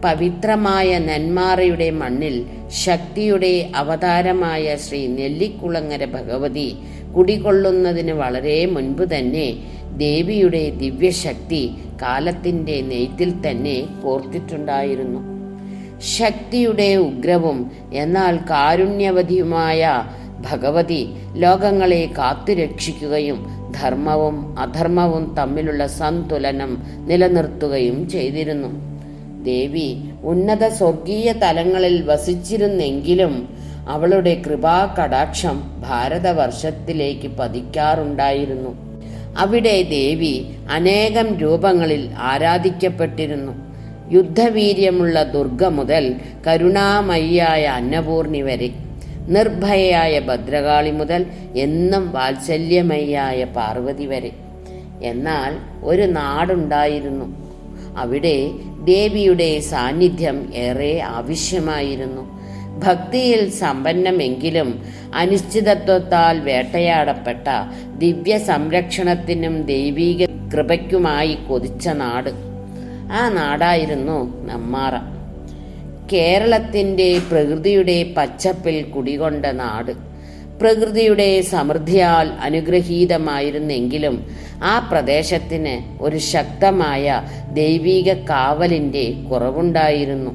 പവിത്രമായ നന്മാറയുടെ മണ്ണിൽ ശക്തിയുടെ അവതാരമായ ശ്രീ നെല്ലിക്കുളങ്ങര ഭഗവതി കുടികൊള്ളുന്നതിന് വളരെ മുൻപ് തന്നെ ദേവിയുടെ ദിവ്യശക്തി കാലത്തിന്റെ നെയ്ത്തിൽ തന്നെ കോർത്തിട്ടുണ്ടായിരുന്നു. ശക്തിയുടെ ഉഗ്രവും എന്നാൽ കാരുണ്യവതിയുമായ ഭഗവതി ലോകങ്ങളെ കാത്തുരക്ഷിക്കുകയും ധർമ്മവും അധർമ്മവും തമ്മിലുള്ള സന്തുലനം നിലനിർത്തുകയും ചെയ്തിരുന്നു. ദേവി ഉന്നത സ്വർഗീയ തലങ്ങളിൽ വസിച്ചിരുന്നെങ്കിലും അവളുടെ കൃപാ കടാക്ഷം ഭാരതവർഷത്തിലേക്ക് പതിക്കാറുണ്ടായിരുന്നു. അവിടെ ദേവി അനേകം രൂപങ്ങളിൽ ആരാധിക്കപ്പെട്ടിരുന്നു. യുദ്ധവീര്യമുള്ള ദുർഗ മുതൽ കരുണാമയ്യായ അന്നപൂർണി വരെ നിർഭയയായ ഭദ്രകാളി മുതൽ എന്നും വാത്സല്യമയ്യായ പാർവതി വരെ. എന്നാൽ ഒരു നാടുണ്ടായിരുന്നു. അവിടെ ദേവിയുടെ സാന്നിധ്യം ഏറെ ആവശ്യമായിരുന്നു. ഭക്തിയിൽ സമ്പന്നമെങ്കിലും അനിശ്ചിതത്വത്താൽ വേട്ടയാടപ്പെട്ട ദിവ്യ സംരക്ഷണത്തിനും ദൈവീക കൃപയ്ക്കുമായി കൊതിച്ച നാട്. ആ നാടായിരുന്നു നമ്മാറ. കേരളത്തിന്റെ പ്രകൃതിയുടെ പച്ചപ്പിൽ കുടികൊണ്ട നാട്. പ്രകൃതിയുടെ സമൃദ്ധിയാൽ അനുഗ്രഹീതമായിരുന്നെങ്കിലും ആ പ്രദേശത്തിന് ഒരു ശക്തമായ ദൈവീക കാവലിന്റെ കുറവുണ്ടായിരുന്നു.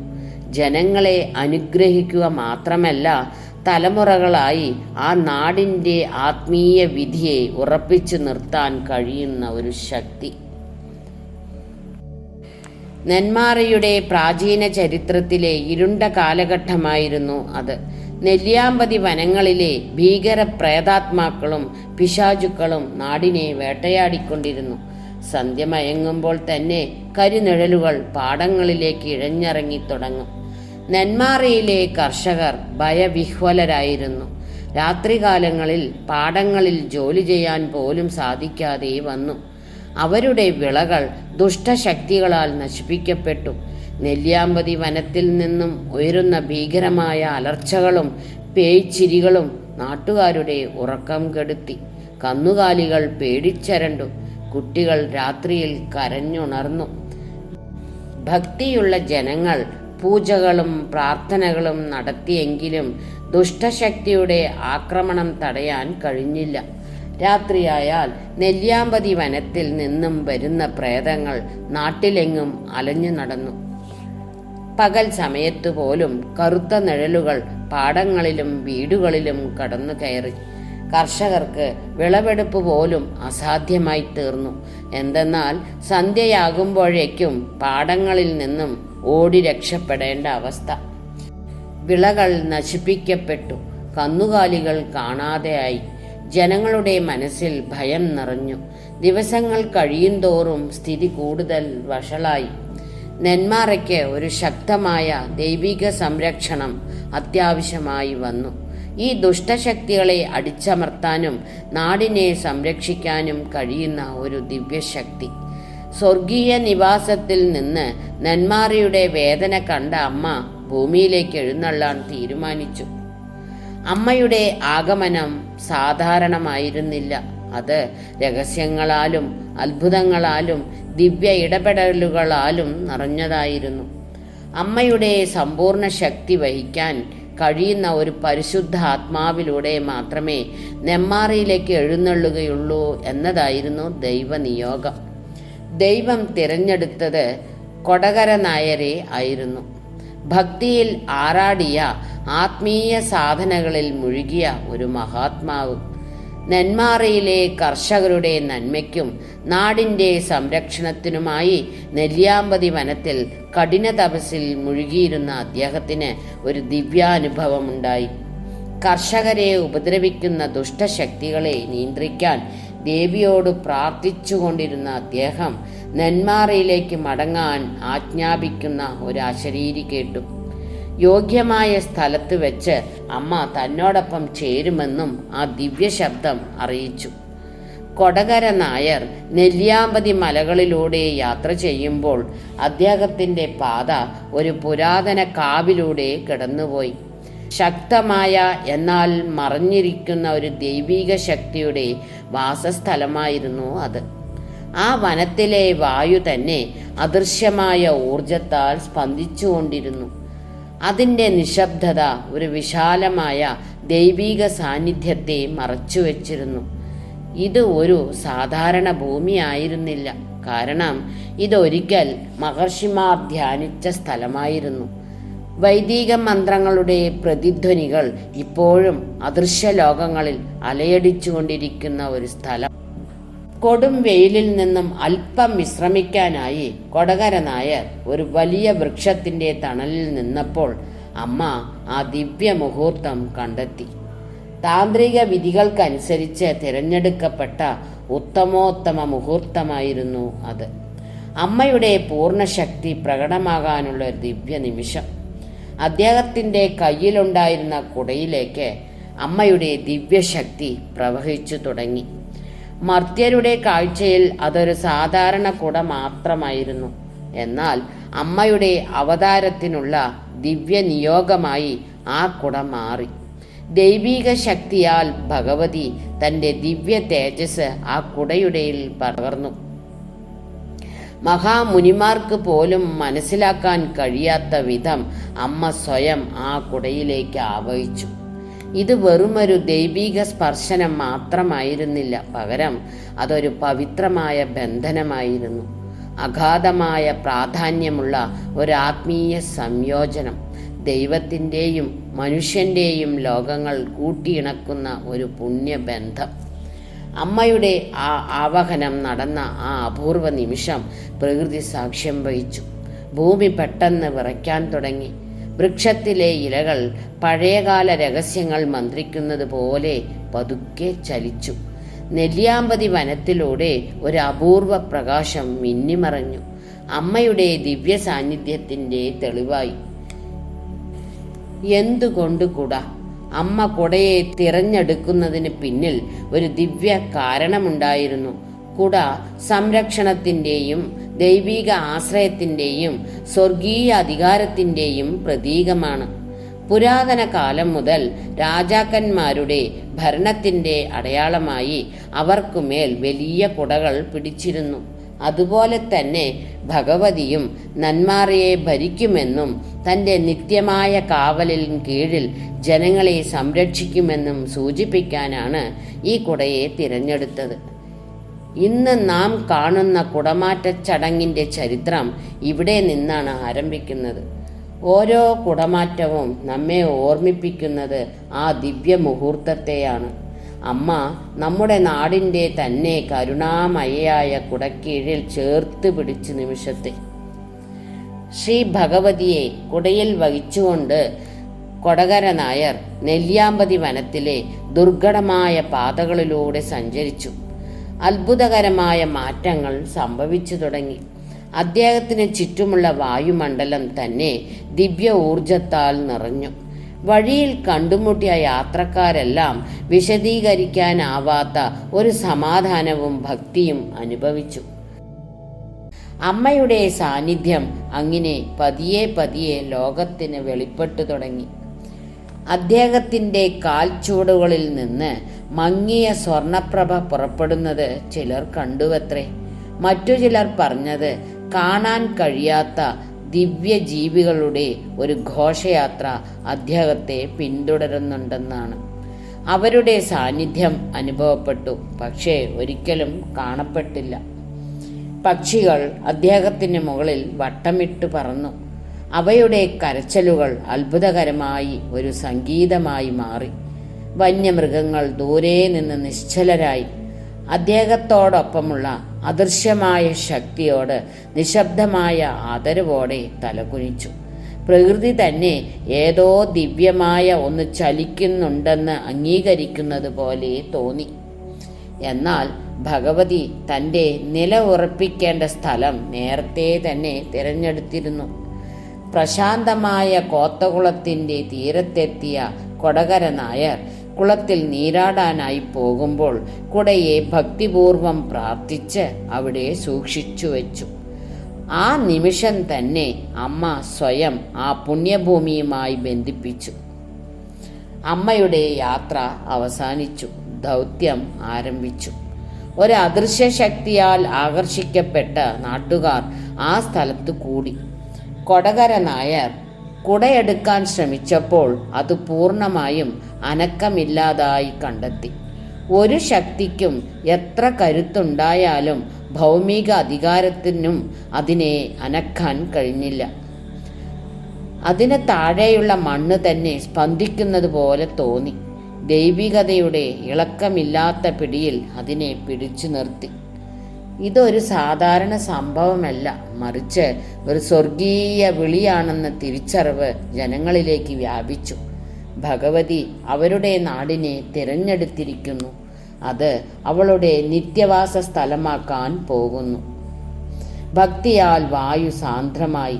ജനങ്ങളെ അനുഗ്രഹിക്കുക മാത്രമല്ല തലമുറകളായി ആ നാടിന്റെ ആത്മീയ വിധിയെ ഉറപ്പിച്ചു നിർത്താൻ കഴിയുന്ന ഒരു ശക്തി. നെന്മാറയുടെ പ്രാചീന ചരിത്രത്തിലെ ഇരുണ്ട കാലഘട്ടമായിരുന്നു അത്. നെല്ലിയാമ്പതി വനങ്ങളിലെ ഭീകര പ്രേതാത്മാക്കളും പിശാചുക്കളും നാടിനെ വേട്ടയാടിക്കൊണ്ടിരുന്നു. സന്ധ്യ മയങ്ങുമ്പോൾ തന്നെ കരിനിഴലുകൾ പാടങ്ങളിലേക്ക് ഇഴഞ്ഞിറങ്ങി തുടങ്ങും. നെന്മാറയിലെ കർഷകർ ഭയവിഹ്വലരായിരുന്നു. രാത്രികാലങ്ങളിൽ പാടങ്ങളിൽ ജോലി ചെയ്യാൻ പോലും സാധിക്കാതെ വന്നു. അവരുടെ വിളകൾ ദുഷ്ടശക്തികളാൽ നശിപ്പിക്കപ്പെട്ടു. നെല്ലിയാമ്പതി വനത്തിൽ നിന്നും ഉയരുന്ന ഭീകരമായ അലർച്ചകളും പേയ്ച്ചിരികളും നാട്ടുകാരുടെ ഉറക്കം കെടുത്തി. കന്നുകാലികൾ പേടിച്ചരണ്ടു. കുട്ടികൾ രാത്രിയിൽ കരഞ്ഞുണർന്നു. ഭക്തിയുള്ള ജനങ്ങൾ പൂജകളും പ്രാർത്ഥനകളും നടത്തിയെങ്കിലും ദുഷ്ടശക്തിയുടെ ആക്രമണം തടയാൻ കഴിഞ്ഞില്ല. രാത്രിയായാൽ നെല്ലിയാമ്പതി വനത്തിൽ നിന്നും വരുന്ന പ്രേതങ്ങൾ നാട്ടിലെങ്ങും അലഞ്ഞു നടന്നു. പകൽ സമയത്തു പോലും കറുത്ത നിഴലുകൾ പാടങ്ങളിലും വീടുകളിലും കടന്നു കയറി. കർഷകർക്ക് വിളവെടുപ്പ് പോലും അസാധ്യമായി തീർന്നു. എന്തെന്നാൽ സന്ധ്യയാകുമ്പോഴേക്കും പാടങ്ങളിൽ നിന്നും ഓടി രക്ഷപ്പെടേണ്ട അവസ്ഥ. വിളകൾ നശിപ്പിക്കപ്പെട്ടു. കന്നുകാലികൾ കാണാതെയായി. ജനങ്ങളുടെ മനസ്സിൽ ഭയം നിറഞ്ഞു. ദിവസങ്ങൾ കഴിയുന്തോറും സ്ഥിതി കൂടുതൽ വഷളായി. നെന്മാറയ്ക്ക് ഒരു ശക്തമായ ദൈവിക സംരക്ഷണം അത്യാവശ്യമായി വന്നു. ഈ ദുഷ്ടശക്തികളെ അടിച്ചമർത്താനും നാടിനെ സംരക്ഷിക്കാനും കഴിയുന്ന ഒരു ദിവ്യശക്തി. സ്വർഗീയ നിവാസത്തിൽ നിന്ന് നെന്മാറയുടെ വേദന കണ്ട അമ്മ ഭൂമിയിലേക്ക് എഴുന്നള്ളാൻ തീരുമാനിച്ചു. അമ്മയുടെ ആഗമനം സാധാരണമായിരുന്നില്ല. അത് രഹസ്യങ്ങളാലും അത്ഭുതങ്ങളാലും ദിവ്യ ഇടപെടലുകളാലും നിറഞ്ഞതായിരുന്നു. അമ്മയുടെ സമ്പൂർണ ശക്തി വഹിക്കാൻ കഴിയുന്ന ഒരു പരിശുദ്ധ ആത്മാവിലൂടെ മാത്രമേ നെമ്മാറയിലേക്ക് എഴുന്നള്ളുകയുള്ളൂ എന്നതായിരുന്നു ദൈവനിയോഗം. ദൈവം തിരഞ്ഞെടുത്തത് കൊടകര നായരെ ആയിരുന്നു. ഭക്തിയിൽ ആറാടിയ ആത്മീയ സാധനകളിൽ മുഴുകിയ ഒരു മഹാത്മാവ്. നെന്മാറയിലെ കർഷകരുടെ നന്മയ്ക്കും നാടിന്റെ സംരക്ഷണത്തിനുമായി നെല്ലിയാമ്പതി വനത്തിൽ കഠിന തപസ്സിൽ മുഴുകിയിരുന്ന അദ്ദേഹത്തിന് ഒരു ദിവ്യാനുഭവമുണ്ടായി. കർഷകരെ ഉപദ്രവിക്കുന്ന ദുഷ്ടശക്തികളെ നിയന്ത്രിക്കാൻ ദേവിയോട് പ്രാർത്ഥിച്ചുകൊണ്ടിരുന്ന അദ്ദേഹം നെന്മാറയിലേക്ക് മടങ്ങാൻ ആജ്ഞാപിക്കുന്ന ഒരു അശരീരി കേട്ടു. യോഗ്യമായ സ്ഥലത്ത് വെച്ച് അമ്മ തന്നോടൊപ്പം ചേരുമെന്നും ആ ദിവ്യശബ്ദം അറിയിച്ചു. കൊടകര നായർ നെല്ലിയാമ്പതി മലകളിലൂടെ യാത്ര ചെയ്യുമ്പോൾ അദ്ദേഹത്തിന്റെ പാത ഒരു പുരാതന കാവിലൂടെ കിടന്നുപോയി. ശക്തമായ എന്നാൽ മറഞ്ഞിരിക്കുന്ന ഒരു ദൈവിക ശക്തിയുടെ വാസസ്ഥലമായിരുന്നു അത്. ആ വനത്തിലെ വായു തന്നെ അദൃശ്യമായ ഊർജത്താൽ സ്പന്ദിച്ചുകൊണ്ടിരുന്നു. അതിന്റെ നിശബ്ദത ഒരു വിശാലമായ ദൈവിക സാന്നിധ്യത്തെ മറച്ചുവെച്ചിരുന്നു. ഇത് ഒരു സാധാരണ ഭൂമിയായിരുന്നില്ല കാരണം ഇതൊരിക്കൽ മഹർഷിമാർ ധ്യാനിച്ച സ്ഥലമായിരുന്നു. വൈദിക മന്ത്രങ്ങളുടെ പ്രതിധ്വനികൾ ഇപ്പോഴും അദൃശ്യ ലോകങ്ങളിൽ അലയടിച്ചുകൊണ്ടിരിക്കുന്ന ഒരു സ്ഥലം. കൊടും വെയിലിൽ നിന്നും അല്പം വിശ്രമിക്കാനായി കൊടകര നായർ ഒരു വലിയ വൃക്ഷത്തിന്റെ തണലിൽ നിന്നപ്പോൾ അമ്മ ആ ദിവ്യ മുഹൂർത്തം കണ്ടെത്തി. താന്ത്രിക വിധികൾക്കനുസരിച്ച് തിരഞ്ഞെടുക്കപ്പെട്ട ഉത്തമോത്തമ മുഹൂർത്തമായിരുന്നു അത്. അമ്മയുടെ പൂർണശക്തി പ്രകടമാകാനുള്ള ദിവ്യ നിമിഷം അദ്ദേഹത്തിന്റെ കയ്യിലുണ്ടായിരുന്ന കുടയിലേക്ക് അമ്മയുടെ ദിവ്യശക്തി പ്രവഹിച്ചു തുടങ്ങി. മർത്യരുടെ കാഴ്ചയിൽ അതൊരു സാധാരണ കുട മാത്രമായിരുന്നു. എന്നാൽ അമ്മയുടെ അവതാരത്തിനുള്ള ദിവ്യ നിയോഗമായി ആ കുട മാറി. ദൈവീക ശക്തിയാൽ ഭഗവതി തന്റെ ദിവ്യ തേജസ് ആ കുടയുടെയിൽ പകർന്നു. മഹാമുനിമാർക്ക് പോലും മനസ്സിലാക്കാൻ കഴിയാത്ത വിധം അമ്മ സ്വയം ആ കുടയിലേക്ക് ആവഹിച്ചു. ഇത് വെറുമൊരു ദൈവീക സ്പർശനം മാത്രമായിരുന്നില്ല. പകരം അതൊരു പവിത്രമായ ബന്ധനമായിരുന്നു. അഗാധമായ പ്രാധാന്യമുള്ള ഒരു ആത്മീയ സംയോജനം. ദൈവത്തിന്റെയും മനുഷ്യന്റെയും ലോകങ്ങൾ കൂട്ടിയിണക്കുന്ന ഒരു പുണ്യബന്ധം. അമ്മയുടെ ആ ആവഹനം നടന്ന ആ അപൂർവ നിമിഷം പ്രകൃതി സാക്ഷ്യം വഹിച്ചു. ഭൂമി പെട്ടെന്ന് വിറയ്ക്കാൻ തുടങ്ങി. വൃക്ഷത്തിലെ ഇലകൾ പഴയകാല രഹസ്യങ്ങൾ മന്ത്രിക്കുന്നത് പോലെ പതുക്കെ ചലിച്ചു. നെല്ലിയാമ്പതി വനത്തിലൂടെ ഒരു അപൂർവ പ്രകാശം മിന്നിമറഞ്ഞു. അമ്മയുടെ ദിവ്യ സാന്നിധ്യത്തിന്റെ തെളിവായി. എന്തുകൊണ്ട് കുട? അമ്മ കുടയെ തിരഞ്ഞെടുക്കുന്നതിന് പിന്നിൽ ഒരു ദിവ്യ കാരണമുണ്ടായിരുന്നു. കുട സംരക്ഷണത്തിന്റെയും ദൈവിക ആശ്രയത്തിന്റെയും സ്വർഗീയ അധികാരത്തിന്റെയും പ്രതീകമാണ്. പുരാതന കാലം മുതൽ രാജാക്കന്മാരുടെ ഭരണത്തിന്റെ അടയാളമായി അവർക്കുമേൽ വലിയ കുടകൾ പിടിച്ചിരുന്നു. അതുപോലെ തന്നെ ഭഗവതിയും നന്മാറയെ ഭരിക്കുമെന്നും തന്റെ നിത്യമായ കാവലിൽ കീഴിൽ ജനങ്ങളെ സംരക്ഷിക്കുമെന്നും സൂചിപ്പിക്കാനാണ് ഈ കുടയെ തിരഞ്ഞെടുത്തത്. ഇന്ന് നാം കാണുന്ന കുടമാറ്റ ചടങ്ങിന്റെ ചരിത്രം ഇവിടെ നിന്നാണ് ആരംഭിക്കുന്നത്. ഓരോ കുടമാറ്റവും നമ്മെ ഓർമ്മിപ്പിക്കുന്നത് ആ ദിവ്യ മുഹൂർത്തത്തെയാണ് അമ്മ നമ്മുടെ നാടിന്റെ തന്നെ കരുണാമയയായ കുടക്കീഴിൽ ചേർത്ത് പിടിച്ച് നിമിഷത്തെ. ശ്രീ ഭഗവതിയെ കുടയിൽ വഹിച്ചുകൊണ്ട് കൊടകര നായർ നെല്ലിയാമ്പതി വനത്തിലെ ദുർഘടമായ പാതകളിലൂടെ സഞ്ചരിച്ചു. അത്ഭുതകരമായ മാറ്റങ്ങൾ സംഭവിച്ചു തുടങ്ങി. അദ്ദേഹത്തിന് ചുറ്റുമുള്ള വായുമണ്ഡലം തന്നെ ദിവ്യ ഊർജത്താൽ നിറഞ്ഞു. വഴിയിൽ കണ്ടുമുട്ടിയ യാത്രക്കാരെല്ലാം വിശദീകരിക്കാനാവാത്ത ഒരു സമാധാനവും ഭക്തിയും അനുഭവിച്ചു. അമ്മയുടെ സാന്നിധ്യം അങ്ങനെ പതിയെ പതിയെ ലോകത്തിന് വെളിപ്പെട്ടു തുടങ്ങി. അദ്ദേഹത്തിന്റെ കാൽച്ചൂടുകളിൽ നിന്ന് മങ്ങിയ സ്വർണപ്രഭ പുറപ്പെടുന്നത് ചിലർ കണ്ടുവത്രേ. മറ്റു ചിലർ പറഞ്ഞത് കാണാൻ കഴിയാത്ത ദിവ്യജീവികളുടെ ഒരു ഘോഷയാത്ര അദ്ദേഹത്തെ പിന്തുടരുന്നുണ്ടെന്നാണ്. അവരുടെ സാന്നിധ്യം അനുഭവപ്പെട്ടു പക്ഷേ ഒരിക്കലും കാണപ്പെട്ടില്ല. പക്ഷികൾ അദ്ദേഹത്തിന് മുകളിൽ വട്ടമിട്ട് പറന്നു. അവയുടെ കരച്ചലുകൾ അത്ഭുതകരമായി ഒരു സംഗീതമായി മാറി. വന്യമൃഗങ്ങൾ ദൂരെ നിന്ന് നിശ്ചലരായി. അദ്ദേഹത്തോടൊപ്പമുള്ള അദൃശ്യമായ ശക്തിയോട് നിശബ്ദമായ ആദരവോടെ തലകുനിച്ചു. പ്രകൃതി തന്നെ ഏതോ ദിവ്യമായ ഒന്ന് ചലിക്കുന്നുണ്ടെന്ന് അംഗീകരിക്കുന്നത് പോലെ തോന്നി. എന്നാൽ ഭഗവതി തന്റെ നില ഉറപ്പിക്കേണ്ട സ്ഥലം നേരത്തെ തന്നെ തിരഞ്ഞെടുത്തിരുന്നു. പ്രശാന്തമായ കോത്തകുളത്തിന്റെ തീരത്തെത്തിയ കൊടകര നായർ കുളത്തിൽ നീരാടാനായി പോകുമ്പോൾ കുടയെ ഭക്തിപൂർവം പ്രാർത്ഥിച്ച് അവിടെ സൂക്ഷിച്ചു വെച്ചു. ആ നിമിഷം തന്നെ അമ്മ സ്വയം ആ പുണ്യഭൂമിയുമായി ബന്ധിപ്പിച്ചു. അമ്മയുടെ യാത്ര അവസാനിച്ചു. ദൗത്യം ആരംഭിച്ചു. ഒരു അദൃശ്യ ശക്തിയാൽ ആകർഷിക്കപ്പെട്ട നാട്ടുകാർ ആ സ്ഥലത്ത് കൂടി. കൊടകര നായർ കുടയെടുക്കാൻ ശ്രമിച്ചപ്പോൾ അത് പൂർണമായും അനക്കമില്ലാതായി കണ്ടെത്തി. ഒരു ശക്തിക്കും എത്ര കരുത്തുണ്ടായാലും ഭൗമിക അധികാരത്തിനും അതിനെ അനക്കാൻ കഴിഞ്ഞില്ല. അതിന് താഴെയുള്ള മണ്ണ് തന്നെ സ്പന്ദിക്കുന്നത് പോലെ തോന്നി. ദൈവികതയുടെ ഇളക്കമില്ലാത്ത പിടിയിൽ അതിനെ പിടിച്ചു നിർത്തി. ഇതൊരു സാധാരണ സംഭവമല്ല. മറിച്ച് ഒരു സ്വർഗീയ വിളിയാണെന്ന തിരിച്ചറിവ് ജനങ്ങളിലേക്ക് വ്യാപിച്ചു. ഭഗവതി അവരുടെ നാടിനെ തിരഞ്ഞെടുത്തിരിക്കുന്നു. അത് അവളുടെ നിത്യവാസ സ്ഥലമാക്കാൻ പോകുന്നു. ഭക്തിയാൽ വായു സാന്ദ്രമായി.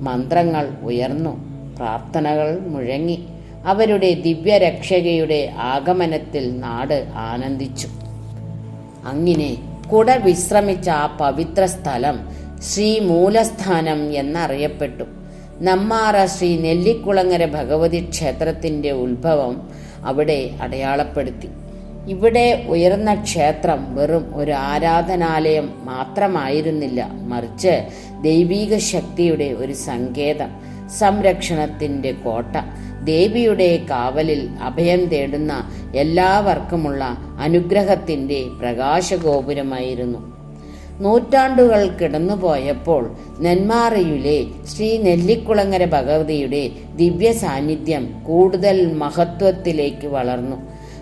മന്ത്രങ്ങൾ ഉയർന്നു. പ്രാർത്ഥനകൾ മുഴങ്ങി. അവരുടെ ദിവ്യരക്ഷകയുടെ ആഗമനത്തിൽ നാട് ആനന്ദിച്ചു. അങ്ങനെ കുട വിശ്രമിച്ച ആ പവിത്ര സ്ഥലം ശ്രീ മൂലസ്ഥാനം എന്നറിയപ്പെട്ടു. നമ്മാറ ശ്രീ നെല്ലിക്കുളങ്ങര ഭഗവതി ക്ഷേത്രത്തിന്റെ ഉത്ഭവം അവിടെ അടയാളപ്പെടുത്തി. ഇവിടെ ഉയർന്ന ക്ഷേത്രം വെറും ഒരു ആരാധനാലയം മാത്രമായിരുന്നില്ല മറിച്ച് ദൈവീക ശക്തിയുടെ ഒരു സങ്കേതം സംരക്ഷണത്തിന്റെ കോട്ട. ദേവിയുടെ കാവലിൽ അഭയം തേടുന്ന എല്ലാവർക്കുമുള്ള അനുഗ്രഹത്തിന്റെ പ്രകാശഗോപുരമായിരുന്നു. നൂറ്റാണ്ടുകൾ കിടന്നുപോയപ്പോൾ നെന്മാറയിലെ ശ്രീ നെല്ലിക്കുളങ്ങര ഭഗവതിയുടെ ദിവ്യ സാന്നിധ്യം കൂടുതൽ മഹത്വത്തിലേക്ക് വളർന്നു.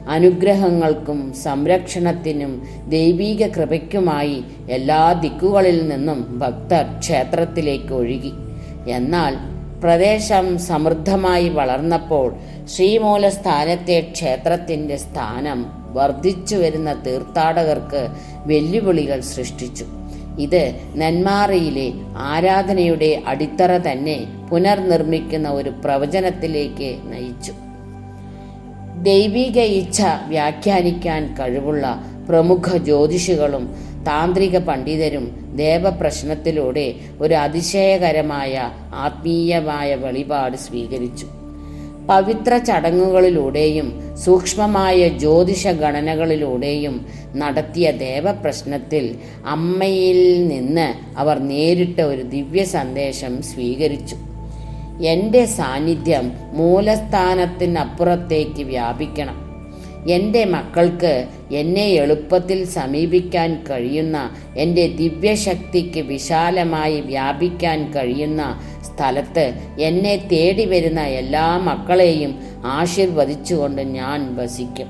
അനുഗ്രഹങ്ങൾക്കും സംരക്ഷണത്തിനും ദൈവീക കൃപയ്ക്കുമായി എല്ലാ ദിക്കുകളിൽ നിന്നും ഭക്തർ ക്ഷേത്രത്തിലേക്ക് ഒഴുകി. എന്നാൽ പ്രദേശം സമൃദ്ധമായി വളർന്നപ്പോൾ ശ്രീമൂലസ്ഥാനത്തെ ക്ഷേത്രത്തിന്റെ സ്ഥാനം വർദ്ധിച്ചു വരുന്ന തീർത്ഥാടകർക്ക് വെല്ലുവിളികൾ സൃഷ്ടിച്ചു. ഇത് നെന്മാറയിലെ ആരാധനയുടെ അടിത്തറ തന്നെ പുനർനിർമ്മിക്കുന്ന ഒരു പ്രവചനത്തിലേക്ക് നയിച്ചു. ദൈവിക ഇച്ഛ വ്യാഖ്യാനിക്കാൻ കഴിവുള്ള പ്രമുഖ ജ്യോതിഷികളും താന്ത്രിക പണ്ഡിതരും ദേവപ്രശ്നത്തിലൂടെ ഒരു അതിശയകരമായ ആത്മീയമായ വെളിപാട് സ്വീകരിച്ചു. പവിത്ര ചടങ്ങുകളിലൂടെയും സൂക്ഷ്മമായ ജ്യോതിഷ ഗണനകളിലൂടെയും നടത്തിയ ദേവപ്രശ്നത്തിൽ അമ്മയിൽ നിന്ന് അവർ നേരിട്ട ഒരു ദിവ്യ സന്ദേശം സ്വീകരിച്ചു. എന്റെ സാന്നിധ്യം മൂലസ്ഥാനത്തിനപ്പുറത്തേക്ക് വ്യാപിക്കണം. എന്റെ മക്കൾക്ക് എന്നെ എളുപ്പത്തിൽ സമീപിക്കാൻ കഴിയുന്ന എന്റെ ദിവ്യശക്തിക്ക് വിശാലമായി വ്യാപിക്കാൻ കഴിയുന്ന സ്ഥലത്ത് എന്നെ തേടി വരുന്ന എല്ലാ മക്കളെയും ആശീർവദിച്ചുകൊണ്ട് ഞാൻ വസിക്കും.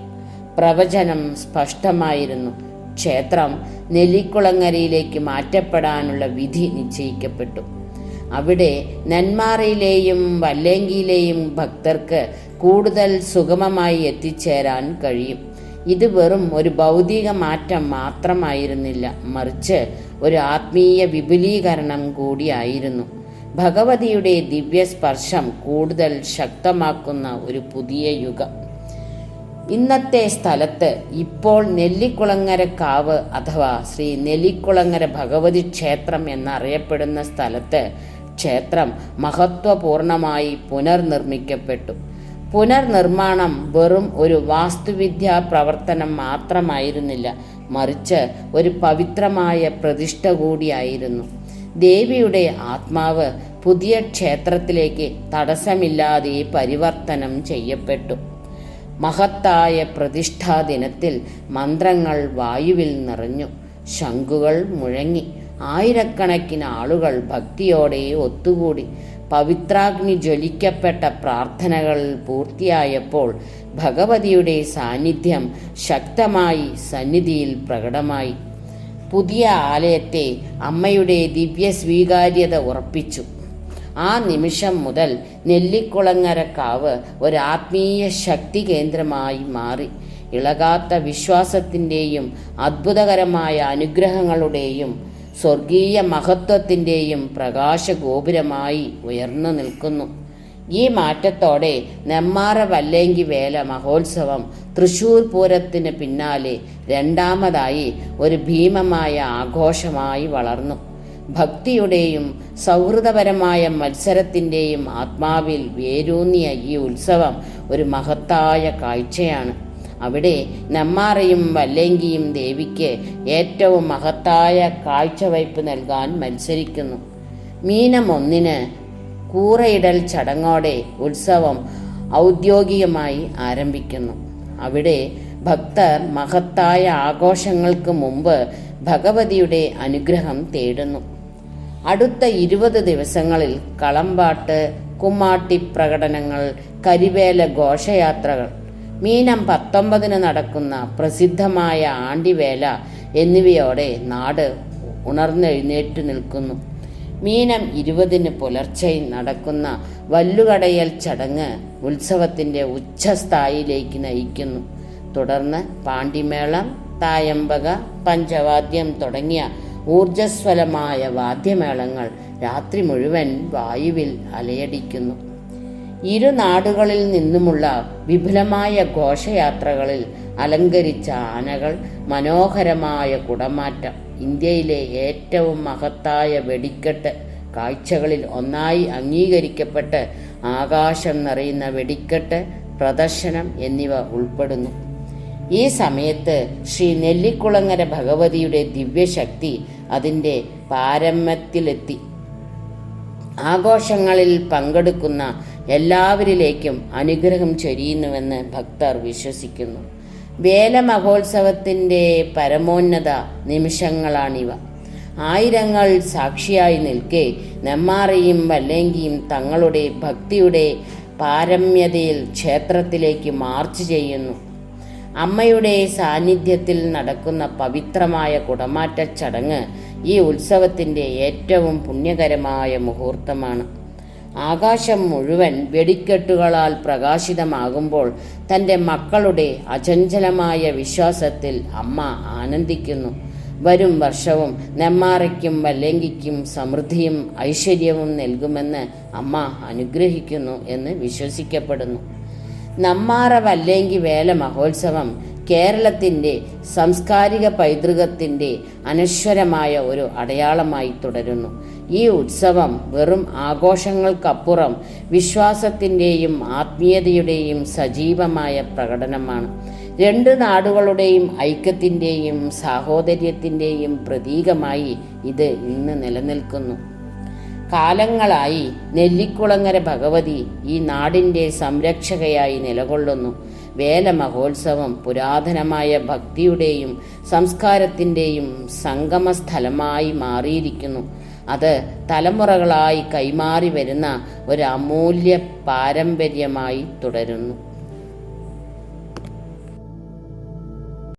പ്രവചനം സ്പഷ്ടമായിരുന്നു. ക്ഷേത്രം നെല്ലിക്കുളങ്ങരയിലേക്ക് മാറ്റപ്പെടാനുള്ള വിധി നിശ്ചയിക്കപ്പെട്ടു. അവിടെ നെന്മാറയിലെയും വല്ലേങ്കിയിലെയും ഭക്തർക്ക് കൂടുതൽ സുഗമമായി എത്തിച്ചേരാൻ കഴിയും. ഇത് വെറും ഒരു ഭൗതിക മാറ്റം മാത്രമായിരുന്നില്ല മറിച്ച് ഒരു ആത്മീയ വിപുലീകരണം കൂടിയായിരുന്നു ഭഗവതിയുടെ ദിവ്യ സ്പർശം കൂടുതൽ ശക്തമാക്കുന്ന ഒരു പുതിയ യുഗം. ഇന്നത്തെ സ്ഥലത്ത് ഇപ്പോൾ നെല്ലിക്കുളങ്ങര കാവ് അഥവാ ശ്രീ നെല്ലിക്കുളങ്ങര ഭഗവതി ക്ഷേത്രം എന്നറിയപ്പെടുന്ന സ്ഥലത്ത് ക്ഷേത്രം മഹത്വപൂർണമായി പുനർനിർമ്മിക്കപ്പെട്ടു. പുനർനിർമ്മാണം വെറും ഒരു വാസ്തുവിദ്യാ പ്രവർത്തനം മാത്രമായിരുന്നില്ല മറിച്ച് ഒരു പവിത്രമായ പ്രതിഷ്ഠ കൂടിയായിരുന്നു. ദേവിയുടെ ആത്മാവ് പുതിയ ക്ഷേത്രത്തിലേക്ക് തടസ്സമില്ലാതെ പരിവർത്തനം ചെയ്യപ്പെട്ടു. മഹത്തായ പ്രതിഷ്ഠാ ദിനത്തിൽ മന്ത്രങ്ങൾ വായുവിൽ നിറഞ്ഞു ശംഖുകൾ മുഴങ്ങി ആയിരക്കണക്കിന് ആളുകൾ ഭക്തിയോടെ ഒത്തുകൂടി പവിത്രാഗ്നി ജ്വലിക്കപ്പെട്ട പ്രാർത്ഥനകൾ പൂർത്തിയായപ്പോൾ ഭഗവതിയുടെ സാന്നിധ്യം ശക്തമായി സന്നിധിയിൽ പ്രകടമായി. പുതിയ ആലയത്തെ അമ്മയുടെ ദിവ്യ സ്വീകാര്യത ഉറപ്പിച്ചു. ആ നിമിഷം മുതൽ നെല്ലിക്കുളങ്ങരക്കാവ് ഒരു ആത്മീയ ശക്തി കേന്ദ്രമായി മാറി. ഇളകാത്ത വിശ്വാസത്തിന്റെയും അത്ഭുതകരമായ അനുഗ്രഹങ്ങളുടെയും സ്വർഗീയ മഹത്വത്തിന്റെയും പ്രകാശഗോപുരമായി ഉയർന്നു നിൽക്കുന്നു. ഈ മാറ്റത്തോടെ നെമ്മാറ വല്ലേങ്കി വേല മഹോത്സവം തൃശൂർ പൂരത്തിന് പിന്നാലെ രണ്ടാമതായി ഒരു ഭീമമായ ആഘോഷമായി വളർന്നു. ഭക്തിയുടെയും സൗഹൃദപരമായ മത്സരത്തിന്റെയും ആത്മാവിൽ വേരൂന്നിയ ഈ ഉത്സവം ഒരു മഹത്തായ കാഴ്ചയാണ്. അവിടെ നെമ്മാറയും വല്ലങ്കിയും ദേവിക്ക് ഏറ്റവും മഹത്തായ കാഴ്ചവയ്പ് നൽകാൻ മത്സരിക്കുന്നു. മീനം ഒന്നിന് കൂറയിടൽ ചടങ്ങോടെ ഉത്സവം ഔദ്യോഗികമായി ആരംഭിക്കുന്നു. അവിടെ ഭക്തർ മഹത്തായ ആഘോഷങ്ങൾക്ക് മുമ്പ് ഭഗവതിയുടെ അനുഗ്രഹം തേടുന്നു. അടുത്ത ഇരുപത് ദിവസങ്ങളിൽ കളമ്പാട്ട് കുമ്മാട്ടി പ്രകടനങ്ങൾ കരിവേല ഘോഷയാത്രകൾ മീനം പത്തൊമ്പതിന് നടക്കുന്ന പ്രസിദ്ധമായ ആണ്ടിവേല എന്നിവയോടെ നാട് ഉണർന്നെഴുന്നേറ്റ് നിൽക്കുന്നു. മീനം ഇരുപതിന് പുലർച്ചെ നടക്കുന്ന വല്ലുകടയൽ ചടങ്ങ് ഉത്സവത്തിന്റെ ഉച്ചസ്ഥായിലേക്ക് നയിക്കുന്നു. തുടർന്ന് പാണ്ടിമേളം തായമ്പക പഞ്ചവാദ്യം തുടങ്ങിയ ഊർജസ്വലമായ വാദ്യമേളങ്ങൾ രാത്രി മുഴുവൻ വായുവിൽ അലയടിക്കുന്നു. ഇരു നാടുകളിൽ നിന്നുമുള്ള വിപുലമായ ഘോഷയാത്രകളിൽ അലങ്കരിച്ച ആനകൾ മനോഹരമായ കുടമാറ്റം. ഇന്ത്യയിലെ ഏറ്റവും മഹത്തായ വെടിക്കെട്ട് കാഴ്ചകളിൽ ഒന്നായി അംഗീകരിക്കപ്പെട്ട് ആകാശം നിറയുന്ന വെടിക്കെട്ട് പ്രദർശനം എന്നിവ ഉൾപ്പെടുന്നു. ഈ സമയത്ത് ശ്രീ നെല്ലിക്കുളങ്ങര ഭഗവതിയുടെ ദിവ്യശക്തി അതിന്റെ പാരമ്യത്തിലെത്തി. ആഘോഷങ്ങളിൽ പങ്കെടുക്കുന്ന എല്ലാവരിലേക്കും അനുഗ്രഹം ചൊരിയുന്നുവെന്ന് ഭക്തർ വിശ്വസിക്കുന്നു. വേല മഹോത്സവത്തിന്റെ പരമോന്നത നിമിഷങ്ങളാണിവ. ആയിരങ്ങൾ സാക്ഷിയായി നിൽക്കെ നെമ്മാറയും വല്ലേങ്കിയും തങ്ങളുടെ ഭക്തിയുടെ പാരമ്യതയിൽ ക്ഷേത്രത്തിലേക്ക് മാർച്ച് ചെയ്യുന്നു. അമ്മയുടെ സാന്നിധ്യത്തിൽ നടക്കുന്ന പവിത്രമായ കുടമാറ്റ ചടങ്ങ് ഈ ഉത്സവത്തിന്റെ ഏറ്റവും പുണ്യകരമായ മുഹൂർത്തമാണ്. ആകാശം മുഴുവൻ വെടിക്കെട്ടുകളാൽ പ്രകാശിതമാകുമ്പോൾ തന്റെ മക്കളുടെ അചഞ്ചലമായ വിശ്വാസത്തിൽ അമ്മ ആനന്ദിക്കുന്നു. വരും വർഷവും നെമ്മാറയ്ക്കും വല്ലങ്കിക്കും സമൃദ്ധിയും ഐശ്വര്യവും നൽകുമെന്ന് അമ്മ അനുഗ്രഹിക്കുന്നു എന്ന് വിശ്വസിക്കപ്പെടുന്നു. നമ്മാറ വല്ലേങ്കി വേല മഹോത്സവം കേരളത്തിന്റെ സാംസ്കാരിക പൈതൃകത്തിന്റെ അനശ്വരമായ ഒരു അടയാളമായി തുടരുന്നു. ഈ ഉത്സവം വെറും ആഘോഷങ്ങൾക്കപ്പുറം വിശ്വാസത്തിന്റെയും ആത്മീയതയുടെയും സജീവമായ പ്രകടനമാണ്. രണ്ട് നാടുകളുടെയും ഐക്യത്തിന്റെയും സാഹോദര്യത്തിന്റെയും പ്രതീകമായി ഇത് ഇന്ന് നിലനിൽക്കുന്നു. കാലങ്ങളായി നെല്ലിക്കുളങ്ങര ഭഗവതി ഈ നാടിന്റെ സംരക്ഷകയായി നിലകൊള്ളുന്നു. വേല മഹോത്സവം പുരാതനമായ ഭക്തിയുടെയും സംസ്കാരത്തിന്റെയും സംഗമ സ്ഥലമായി മാറിയിരിക്കുന്നു. അത് തലമുറകളായി കൈമാറി വരുന്ന ഒരു അമൂല്യ പാരമ്പര്യമായി തുടരുന്നു.